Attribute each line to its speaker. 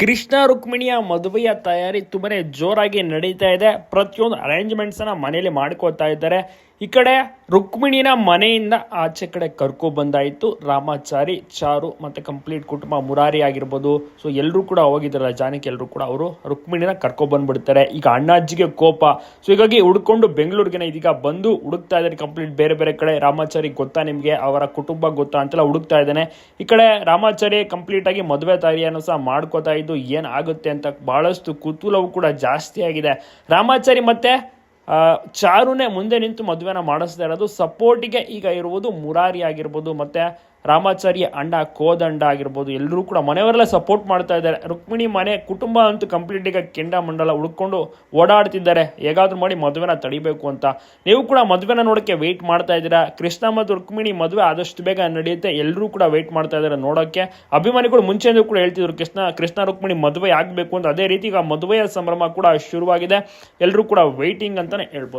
Speaker 1: ಕೃಷ್ಣ ರುಕ್ಮಿಣಿಯ ಮದುವೆಯ ತಯಾರಿ ತುಂಬನೇ ಜೋರಾಗಿ ನಡೀತಾ ಇದೆ. ಪ್ರತಿಯೊಂದು ಅರೇಂಜ್ಮೆಂಟ್ಸ್ ಅನ್ನ ಮನೆಯಲ್ಲಿ ಮಾಡ್ಕೋತಾ ಇದ್ದಾರೆ. ಈ ಕಡೆ ರುಕ್ಮಿಣಿನ ಮನೆಯಿಂದ ಆಚೆ ಕಡೆ ಕರ್ಕೊ ಬಂದಾಯಿತು. ರಾಮಾಚಾರಿ, ಚಾರು ಮತ್ತೆ ಕಂಪ್ಲೀಟ್ ಕುಟುಂಬ ಮುರಾರಿ ಆಗಿರ್ಬೋದು. ಸೊ ಎಲ್ಲರೂ ಕೂಡ ಹೋಗಿದ್ದಾರೆ ಜಾನಕಿ ಎಲ್ಲರೂ ಕೂಡ ಅವರು ರುಕ್ಮಿಣಿನ ಕರ್ಕೊ ಬಂದ್ಬಿಡ್ತಾರೆ. ಈಗ ಅಣ್ಣಾಜಿಗೆ ಕೋಪ. ಸೊ ಹೀಗಾಗಿ ಹುಡ್ಕೊಂಡು ಬೆಂಗಳೂರಿಗೆ ಇದೀಗ ಬಂದು ಹುಡುಕ್ತಾ ಇದ್ದಾರೆ ಕಂಪ್ಲೀಟ್ ಬೇರೆ ಬೇರೆ ಕಡೆ. ರಾಮಾಚಾರಿ ಗೊತ್ತಾ ನಿಮಗೆ? ಅವರ ಕುಟುಂಬ ಗೊತ್ತಾ ಅಂತೆಲ್ಲ ಹುಡುಕ್ತಾ ಇದ್ದಾನೆ. ಈ ಕಡೆ ರಾಮಾಚಾರಿ ಕಂಪ್ಲೀಟ್ ಆಗಿ ಮದುವೆ ತಯಾರಿಯನ್ನು ಸಹ ಮಾಡ್ಕೋತಾ ಇದ್ದು ಏನಾಗುತ್ತೆ ಅಂತ ಬಹಳಷ್ಟು ಕುತೂಹಲವು ಕೂಡ ಜಾಸ್ತಿ ಆಗಿದೆ. ರಾಮಾಚಾರಿ ಮತ್ತೆ ಚಾರುನೇ ಮುಂದೆ ನಿಂತು ಮದುವೆನ ಮಾಡಿಸ್ತಾ ಇರೋದು ಸಪೋರ್ಟಿಗೆ ಈಗ ಇರುವುದು ಮುರಾರಿ ಆಗಿರ್ಬೋದು, ಮತ್ತೆ ರಾಮಾಚಾರಿ ಅಂಡ ಕೋದಂಡ ಆಗಿರ್ಬೋದು ಎಲ್ಲರೂ ಕೂಡ ಮನೆಯವರೆಲ್ಲ ಸಪೋರ್ಟ್ ಮಾಡ್ತಾ ಇದ್ದಾರೆ. ರುಕ್ಮಿಣಿ ಮನೆ ಕುಟುಂಬ ಅಂತೂ ಕಂಪ್ಲೀಟ್ ಈಗ ಕೆಂಡ ಮಂಡಲ ಉಳ್ಕೊಂಡು ಓಡಾಡ್ತಿದ್ದಾರೆ. ಹೇಗಾದ್ರೂ ಮಾಡಿ ಮದುವೆನ ತಡಿಬೇಕು ಅಂತ. ನೀವು ಕೂಡ ಮದುವೆನ ನೋಡೋಕ್ಕೆ ವೆಯ್ಟ್ ಮಾಡ್ತಾ ಇದ್ದೀರಾ? ಕೃಷ್ಣ ಮತ್ತು ರುಕ್ಮಿಣಿ ಮದುವೆ ಆದಷ್ಟು ಬೇಗ ನಡೆಯುತ್ತೆ. ಎಲ್ಲರೂ ಕೂಡ ವೆಯ್ಟ್ ಮಾಡ್ತಾ ಇದ್ದಾರೆ ನೋಡೋಕ್ಕೆ. ಅಭಿಮಾನಿಗಳು ಮುಂಚೆಯಿಂದ ಕೂಡ ಹೇಳ್ತಿದ್ರು, ಕೃಷ್ಣ ಕೃಷ್ಣ, ರುಕ್ಮಿಣಿ ಮದುವೆ ಆಗಬೇಕು ಅಂತ. ಅದೇ ರೀತಿ ಈಗ ಮದುವೆಯ ಸಂಭ್ರಮ ಕೂಡ ಶುರುವಾಗಿದೆ. ಎಲ್ಲರೂ ಕೂಡ ವೆಯ್ಟಿಂಗ್ ಅಂತಲೇ ಹೇಳ್ಬೋದು.